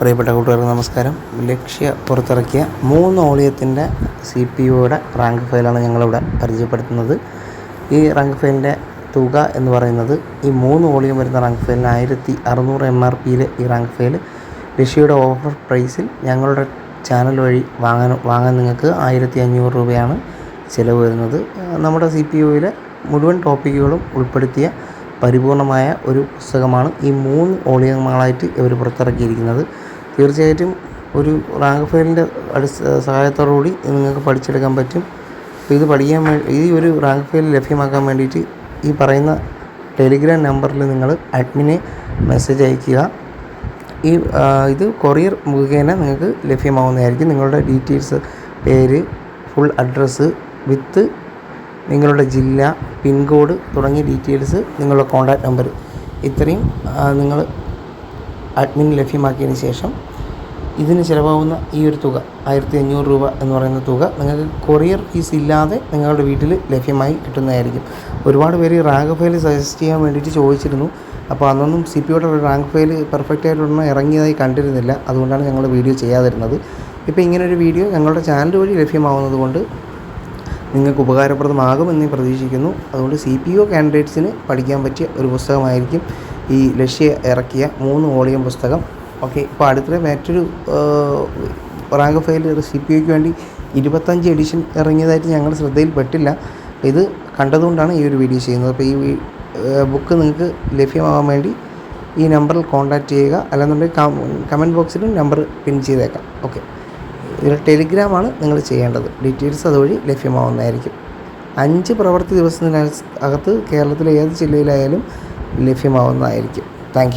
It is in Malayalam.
പ്രിയപ്പെട്ട കൂട്ടുകാർക്ക് നമസ്കാരം. ലക്ഷ്യ പുറത്തിറക്കിയ മൂന്ന് ഓളിയത്തിന്റെ സി പി യുയുടെ റാങ്ക് ഫയലാണ് ഞങ്ങളിവിടെ പരിചയപ്പെടുത്തുന്നത്. ഈ റാങ്ക് ഫയലിന്റെ തുക എന്ന് പറയുന്നത് ഈ മൂന്ന് ഓളിയം വരുന്ന റാങ്ക് ഫയലിന് ആയിരത്തി അറുന്നൂറ് എം ആർ പിയിൽ ഈ റാങ്ക് ഫയൽ ലക്ഷ്യയുടെ ഓഫർ പ്രൈസിൽ ഞങ്ങളുടെ ചാനൽ വഴി വാങ്ങാൻ വാങ്ങാൻ നിങ്ങൾക്ക് ആയിരത്തി അഞ്ഞൂറ് രൂപയാണ് ചിലവ് വരുന്നത്. നമ്മുടെ സി പി യുവിലെ മുഴുവൻ ടോപ്പിക്കുകളും ഉൾപ്പെടുത്തിയ പരിപൂർണമായ ഒരു പുസ്തകമാണ്. ഈ മൂന്ന് ഓളിയങ്ങളായിട്ട് ഇവർ പുറത്തിറക്കിയിരിക്കുന്നത്. തീർച്ചയായിട്ടും ഒരു റാങ്ക് ഫയലിന്റെ സഹായത്തോടു കൂടി നിങ്ങൾക്ക് പഠിച്ചെടുക്കാൻ പറ്റും. ഇത് പഠിക്കാൻ ഈ ഒരു റാങ്ക് ഫയൽ ലഭ്യമാക്കാൻ വേണ്ടിയിട്ട് ഈ പറയുന്ന ടെലിഗ്രാം നമ്പറിൽ നിങ്ങൾ അഡ്മിനെ മെസ്സേജ് അയയ്ക്കുക. ഈ ഇത് കൊറിയർ മുഖേന നിങ്ങൾക്ക് ലഭ്യമാവുന്നതായിരിക്കും. നിങ്ങളുടെ ഡീറ്റെയിൽസ് പേര് ഫുൾ അഡ്രസ്സ് വിത്ത് നിങ്ങളുടെ ജില്ല പിൻകോഡ് തുടങ്ങിയ ഡീറ്റെയിൽസ് നിങ്ങളുടെ കോൺടാക്റ്റ് നമ്പർ. ഇത്രയും നിങ്ങൾ അഡ്മിൻ ലഭ്യമാക്കിയതിന് ശേഷം ഇതിന് ചിലവാകുന്ന ഈ ഒരു തുക ആയിരത്തി അഞ്ഞൂറ് രൂപ എന്ന് പറയുന്ന തുക നിങ്ങൾക്ക് കൊറിയർ ഫീസ് ഇല്ലാതെ നിങ്ങളുടെ വീട്ടിൽ ലഭ്യമായി കിട്ടുന്നതായിരിക്കും. ഒരുപാട് പേര് റാങ്ക് ഫയൽ സജസ്റ്റ് ചെയ്യാൻ വേണ്ടിയിട്ട് ചോദിച്ചിരുന്നു. അപ്പോൾ അന്നൊന്നും സി പി യുടെ റാങ്ക് ഫയൽ പെർഫെക്റ്റ് ആയിട്ടൊന്നും ഇറങ്ങിയതായി കണ്ടിരുന്നില്ല. അതുകൊണ്ടാണ് ഞങ്ങൾ വീഡിയോ ചെയ്യാതിരുന്നത്. ഇപ്പോൾ ഇങ്ങനൊരു വീഡിയോ ഞങ്ങളുടെ ചാനൽ വഴി ലഭ്യമാവുന്നത് കൊണ്ട് നിങ്ങൾക്ക് ഉപകാരപ്രദമാകുമെന്ന് പ്രതീക്ഷിക്കുന്നു. അതുകൊണ്ട് സി പി ഒ കാൻഡിഡേറ്റ്സിന് പഠിക്കാൻ പറ്റിയ ഒരു പുസ്തകമായിരിക്കും ഈ ലക്ഷ്യ ഇറക്കിയ മൂന്ന് വോളിയം പുസ്തകം. ഓക്കെ ഇപ്പോൾ അടുത്തിടെ മറ്റൊരു റാങ്ക് ഫയൽ സി പി ഒക്ക് വേണ്ടി ഇരുപത്തഞ്ച് എഡിഷൻ ഇറങ്ങിയതായിട്ട് ഞങ്ങൾ ശ്രദ്ധയിൽപ്പെട്ടില്ല. ഇത് കണ്ടതുകൊണ്ടാണ് ഈ ഒരു വീഡിയോ ചെയ്യുന്നത്. അപ്പോൾ ഈ ബുക്ക് നിങ്ങൾക്ക് ലഭ്യമാകാൻ വേണ്ടി ഈ നമ്പറിൽ കോൺടാക്റ്റ് ചെയ്യുക. അല്ലെന്നുണ്ടെങ്കിൽ കമന്റ് ബോക്സിലും നമ്പർ പിൻ ചെയ്തേക്കാം. ഓക്കെ ഇതിൽ ടെലിഗ്രാമാണ് നിങ്ങൾ ചെയ്യേണ്ടത്. ഡീറ്റെയിൽസ് അതുവഴി ലഭ്യമാവുന്നതായിരിക്കും. അഞ്ച് പ്രവൃത്തി ദിവസത്തിനകത്ത് കേരളത്തിലെ ഏത് ജില്ലയിലായാലും ലഭ്യമാവുന്നതായിരിക്കും. താങ്ക്